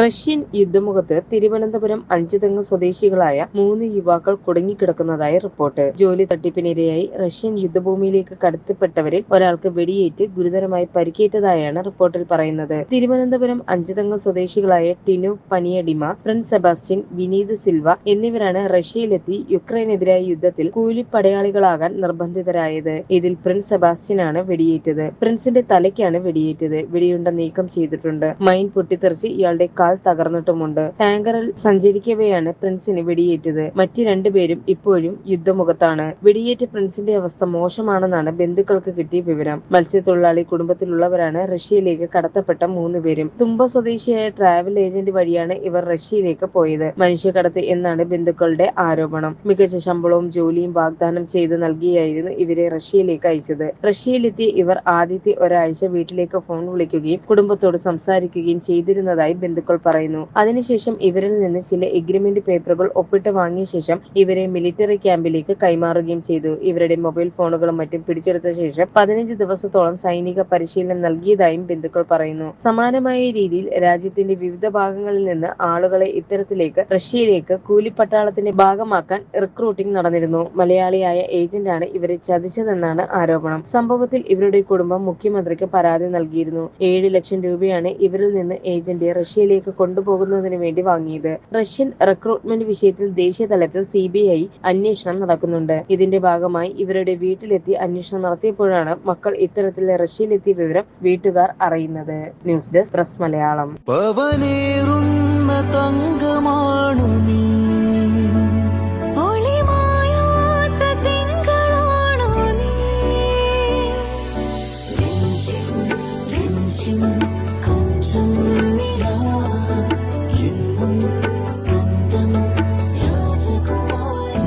Russian യുദ്ധമുഖത്ത് Thiruvananthapuram Anchuthengu സ്വദേശികളായ മൂന്ന് യുവാക്കൾ കുടുങ്ങിക്കിടക്കുന്നതായി റിപ്പോർട്ട്. ജോലി തട്ടിപ്പിനിരയായി റഷ്യൻ യുദ്ധഭൂമിയിലേക്ക് കടത്തിപ്പെട്ടവരിൽ ഒരാൾക്ക് വെടിയേറ്റ് ഗുരുതരമായി പരിക്കേറ്റതായാണ് റിപ്പോർട്ടിൽ പറയുന്നത്. തിരുവനന്തപുരം അഞ്ചുതെങ്ങ് സ്വദേശികളായ Tinu Paniyadima Prince Sebastian Vineeth Silva എന്നിവരാണ് റഷ്യയിലെത്തി യുക്രൈനെതിരായ യുദ്ധത്തിൽ കൂലിപ്പടയാളികളാകാൻ നിർബന്ധിതരായത്. ഇതിൽ പ്രിൻസ് സെബാസ്റ്റ്യനാണ് വെടിയേറ്റത്. പ്രിൻസിന്റെ തലയ്ക്കാണ് വെടിയേറ്റത്. വെടിയുണ്ട നീക്കം ചെയ്തിട്ടുണ്ട്. മൈൻ പൊട്ടിത്തെറിച്ച് ഇയാളുടെ കാൽ തകർന്നിട്ടുമുണ്ട്. ടാങ്കറിൽ സഞ്ചരിക്കവെയാണ് പ്രിൻസിന് വെടിയേറ്റത്. മറ്റു രണ്ടുപേരും ഇപ്പോഴും യുദ്ധമുഖത്താണ്. വെടിയേറ്റ പ്രിൻസിന്റെ അവസ്ഥ മോശമാണെന്നാണ് ബന്ധുക്കൾക്ക് കിട്ടിയ വിവരം. മത്സ്യത്തൊഴിലാളി കുടുംബത്തിലുള്ളവരാണ് റഷ്യയിലേക്ക് കടത്തപ്പെട്ട മൂന്ന് പേരും. തുമ്പ സ്വദേശിയായ ട്രാവൽ ഏജന്റ് വഴിയാണ് ഇവർ റഷ്യയിലേക്ക് പോയത്. മനുഷ്യക്കടത്ത് എന്നാണ് ബന്ധുക്കളുടെ ആരോപണം. മികച്ച ശമ്പളവും ജോലിയും വാഗ്ദാനം ചെയ്ത് നൽകിയായിരുന്നു ഇവരെ റഷ്യയിലേക്ക് അയച്ചത്. റഷ്യയിലെത്തിയ ഇവർ ആദ്യത്തെ ഒരാഴ്ച വീട്ടിലേക്ക് ഫോൺ വിളിക്കുകയും കുടുംബത്തോട് സംസാരിക്കുകയും ചെയ്തിരുന്നതായി ബന്ധുക്കൾ പറയുന്നു. അതിനുശേഷം ഇവരിൽ നിന്ന് ചില എഗ്രിമെന്റ് പേപ്പറുകൾ ഒപ്പിട്ട് വാങ്ങിയ ശേഷം ഇവരെ മിലിറ്ററി ക്യാമ്പിലേക്ക് കൈമാറുകയും ചെയ്തു. ഇവരുടെ മൊബൈൽ ഫോണുകളും മറ്റും പിടിച്ചെടുത്ത ശേഷം പതിനഞ്ച് ദിവസത്തോളം സൈനിക പരിശീലനം നൽകിയതായും ബന്ധുക്കൾ പറയുന്നു. സമാനമായ രീതിയിൽ രാജ്യത്തിന്റെ വിവിധ ഭാഗങ്ങളിൽ നിന്ന് ആളുകളെ ഇത്തരത്തിലേക്ക് റഷ്യയിലേക്ക് കൂലിപ്പട്ടാളത്തിന്റെ ഭാഗമാക്കാൻ റിക്രൂട്ടിംഗ് നടന്നിരുന്നു. മലയാളിയായ ഏജന്റാണ് ഇവരെ ചതിച്ചതെന്നാണ് ആരോപണം. സംഭവത്തിൽ ഇവരുടെ കുടുംബം മുഖ്യമന്ത്രിക്ക് പരാതി നൽകിയിരുന്നു. ഏഴ് ലക്ഷം രൂപയാണ് ഇവരിൽ നിന്ന് ഏജന്റ് റഷ്യയിലേക്ക് കൊണ്ടുപോകുന്നതിന് വേണ്ടി വാങ്ങിയത്. റഷ്യൻ റിക്രൂട്ട്മെന്റ് വിഷയത്തിൽ ദേശീയ തലത്തിൽ സി ബി ഐ അന്വേഷണം നടക്കുന്നുണ്ട്. ഇതിന്റെ ഭാഗമായി ഇവരുടെ വീട്ടിലെത്തി അന്വേഷണം നടത്തിയപ്പോഴാണ് മക്കൾ ഇത്തരത്തിൽ റഷ്യയിലെത്തിയ വിവരം വീട്ടുകാർ അറിയുന്നത്. News desk press Malayalam.